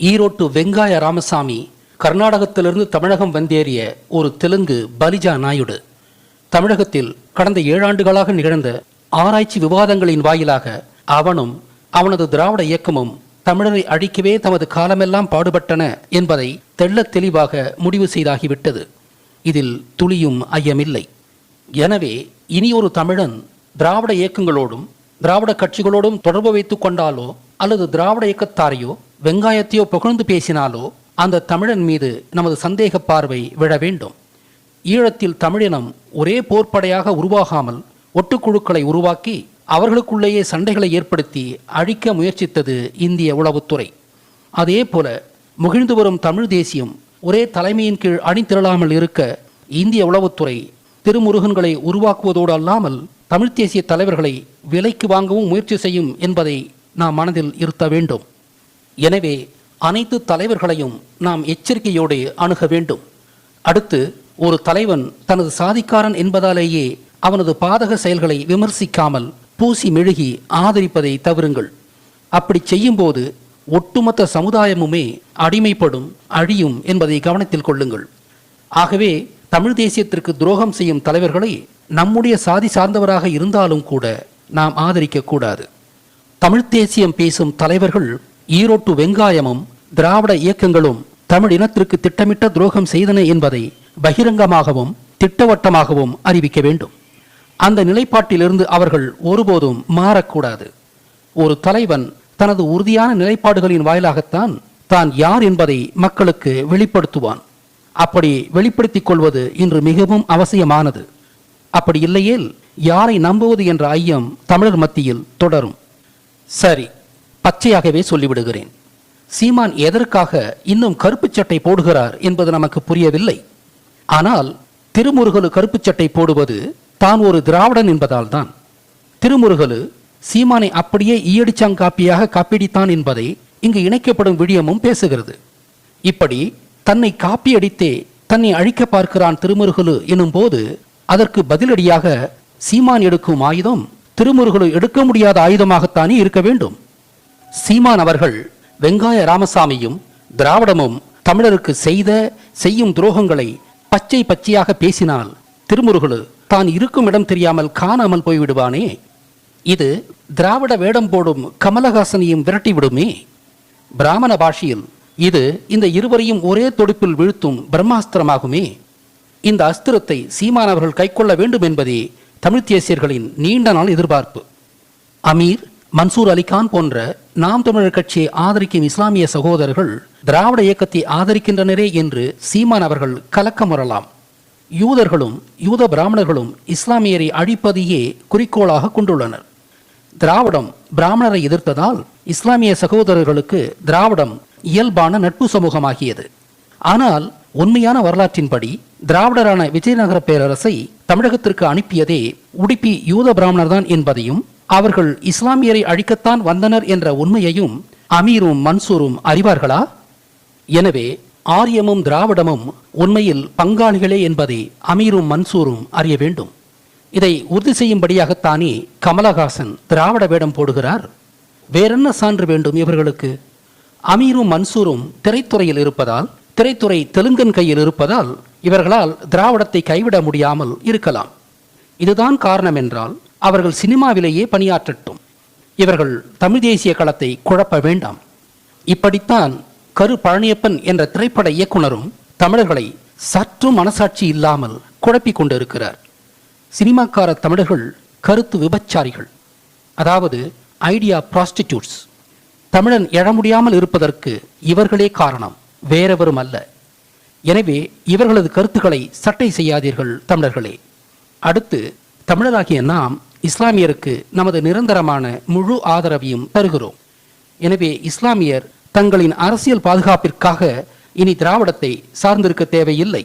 ஈரோட்டு வெங்காய ராமசாமி கர்நாடகத்திலிருந்து தமிழகம் வந்தேறிய ஒரு தெலுங்கு பலிஜா நாயுடு. தமிழகத்தில் கடந்த ஏழாண்டுகளாக நிகழ்ந்த ஆராய்ச்சி விவாதங்களின் வாயிலாக அவனும் அவனது திராவிட இயக்கமும் தமிழரை அழிக்கவே தமது காலமெல்லாம் பாடுபட்டன என்பதை தெள்ளத் தெளிவாக முடிவு செய்தாகிவிட்டது. இதில் துளியும் ஐயமில்லை. எனவே இனி ஒரு தமிழன் திராவிட இயக்கங்களோடும் திராவிட கட்சிகளோடும் தொடர்பு வைத்துக் கொண்டாலோ அல்லது திராவிட இயக்கத்தாரையோ வெங்காயத்தையோ புகழ்ந்து பேசினாலோ அந்த தமிழன் மீது நமது சந்தேக பார்வை விழ வேண்டும். ஈழத்தில் தமிழினம் ஒரே போர்ப்படையாக உருவாகாமல் ஒட்டுக்குழுக்களை உருவாக்கி அவர்களுக்குள்ளேயே சண்டைகளை ஏற்படுத்தி அழிக்க முயற்சித்தது இந்திய உளவுத்துறை. அதே போல முகிழ்ந்து வரும் தமிழ் தேசியம் ஒரே தலைமையின் கீழ் அணிதிரளாமல் இருக்க இந்திய உளவுத்துறை திருமுருகன்களை உருவாக்குவதோடு அல்லாமல் தமிழ்த் தேசிய தலைவர்களை விலைக்கு வாங்கவும் முயற்சி செய்யும் என்பதை நாம் மனதில் இருத்த வேண்டும். எனவே அனைத்து தலைவர்களையும் நாம் எச்சரிக்கையோடு அணுக வேண்டும். அடுத்து ஒரு தலைவன் தனது சாதிக்காரன் என்பதாலேயே அவனது பாதக செயல்களை விமர்சிக்காமல் பூசி மெழுகி ஆதரிப்பதை தவிருங்கள் அப்படி செய்யும்போது ஒட்டுமொத்த சமுதாயமுமே அடிமைப்படும் அழியும் என்பதை கவனத்தில் கொள்ளுங்கள். ஆகவே தமிழ் தேசியத்திற்கு துரோகம் செய்யும் தலைவர்களை நம்முடைய சாதி சார்ந்தவராக இருந்தாலும் கூட நாம் ஆதரிக்கக்கூடாது. தமிழ் தேசியம் பேசும் தலைவர்கள் ஈரோட்டு வெங்காயமும் திராவிட இயக்கங்களும் தமிழ் இனத்திற்கு திட்டமிட்ட துரோகம் செய்தன என்பதை பகிரங்கமாகவும் திட்டவட்டமாகவும் அறிவிக்க வேண்டும். அந்த நிலைப்பாட்டிலிருந்து அவர்கள் ஒருபோதும் மாறக்கூடாது. ஒரு தலைவன் தனது உறுதியான நிலைப்பாடுகளின் வாயிலாகத்தான் தான் யார் என்பதை மக்களுக்கு வெளிப்படுத்துவான். அப்படி வெளிப்படுத்திக் கொள்வது இன்று மிகவும் அவசியமானது. அப்படி இல்லையேல் யாரை நம்புவது என்ற ஐயம் தமிழர் மத்தியில் தொடரும். சரி. பச்சையாகவே சொல்லிவிடுகிறேன். சீமான் எதற்காக இன்னும் கருப்புச் சட்டை போடுகிறார் என்பது நமக்கு புரியவில்லை. ஆனால் திருமுருகலு கருப்புச் சட்டை போடுவது தான் ஒரு திராவிடன் என்பதால் தான். திருமுருகலு சீமானை அப்படியே ஈயடிச்சாங்காப்பியாக காப்பிடித்தான் என்பதை இங்கு இணைக்கப்படும் விடியமும் பேசுகிறது. இப்படி தன்னை காப்பியடித்தே தன்னை அழிக்க பார்க்கிறான் திருமுருகலு எனும் போது அதற்கு பதிலடியாக சீமான் எடுக்கும் ஆயுதம் திருமுருகலு எடுக்க முடியாத ஆயுதமாகத்தானே இருக்க வேண்டும். சீமான் அவர்கள் வெங்காய ராமசாமியும் திராவிடமும் தமிழருக்கு செய்த செய்யும் துரோகங்களை பச்சை பச்சையாக பேசினால் திருமுருகலு தான் இருக்கும் இடம் தெரியாமல் காணாமல் போய்விடுவானே. இது திராவிட வேடம் போடும் கமலஹாசனையும் விரட்டிவிடுமே. பிராமண பாஷையில் இது இந்த இருவரையும் ஒரே தொடுப்பில் வீழ்த்தும் பிரம்மாஸ்திரமாகுமே. இந்த அஸ்திரத்தை சீமானவர்கள் கைக்கொள்ள வேண்டும் என்பதே தமிழ்த் தேசியர்களின் நீண்ட நாள் எதிர்பார்ப்பு. அமீர் மன்சூர் அலிகான் போன்ற நாம் தமிழர் கட்சியை ஆதரிக்கும் இஸ்லாமிய சகோதரர்கள் திராவிட இயக்கத்தை ஆதரிக்கின்றனரே என்று சீமான் அவர்கள் கலக்கமுறலாம் யூதர்களும் யூத பிராமணர்களும் இஸ்லாமியரை அழிப்பதையே குறிக்கோளாக கொண்டுள்ளனர். திராவிடம் பிராமணரை எதிர்த்ததால் இஸ்லாமிய சகோதரர்களுக்கு திராவிடம் இயல்பான நட்பு சமூகமாகியது. ஆனால் உண்மையான வரலாற்றின்படி திராவிடரான விஜயநகர பேரரசை தமிழகத்திற்கு அனுப்பியதே உடுப்பி யூத பிராமணர்தான் என்பதையும் அவர்கள் இஸ்லாமியரை அழிக்கத்தான் வந்தனர் என்ற உண்மையையும் அமீரும் மன்சூரும் அறிவார்களா? எனவே ஆரியமும் திராவிடமும் உண்மையில் பங்காளிகளே என்பதை அமீரும் மன்சூரும் அறிய வேண்டும். இதை உறுதி செய்யும்படியாகத்தானே கமலஹாசன் திராவிட வேடம் போடுகிறார்? வேறென்ன சான்று வேண்டும் இவர்களுக்கு? அமீரும் மன்சூரும் திரைத்துறையில் இருப்பதால் திரைத்துறை தெலுங்கன் கையில் இருப்பதால் இவர்களால் திராவிடத்தை கைவிட முடியாமல் இருக்கலாம். இதுதான் காரணம் என்றால் அவர்கள் சினிமாவிலேயே பணியாற்றட்டும். இவர்கள் தமிழ் தேசிய களத்தை குழப்ப வேண்டாம். இப்படித்தான் கரு பழனியப்பன் என்ற திரைப்பட இயக்குனரும் தமிழர்களை சற்றும் மனசாட்சி இல்லாமல் குழப்பிக் கொண்டிருக்கிறார். சினிமாக்கார தமிழர்கள் கருத்து விபச்சாரிகள். அதாவது ஐடியா ப்ராஸ்டிடியூட்ஸ் தமிழன் எழ முடியாமல் இருப்பதற்கு இவர்களே காரணம் வேறெவரும் அல்ல. எனவே இவர்களது கருத்துக்களை சட்டை செய்யாதீர்கள் தமிழர்களே. அடுத்து தமிழராகிய நாம் இஸ்லாமியருக்கு நமது நிரந்தரமான முழு ஆதரவையும் தருகிறோம். எனவே இஸ்லாமியர் தங்களின் அரசியல் பாதுகாப்பிற்காக இனி திராவிடத்தை சார்ந்திருக்க தேவையில்லை.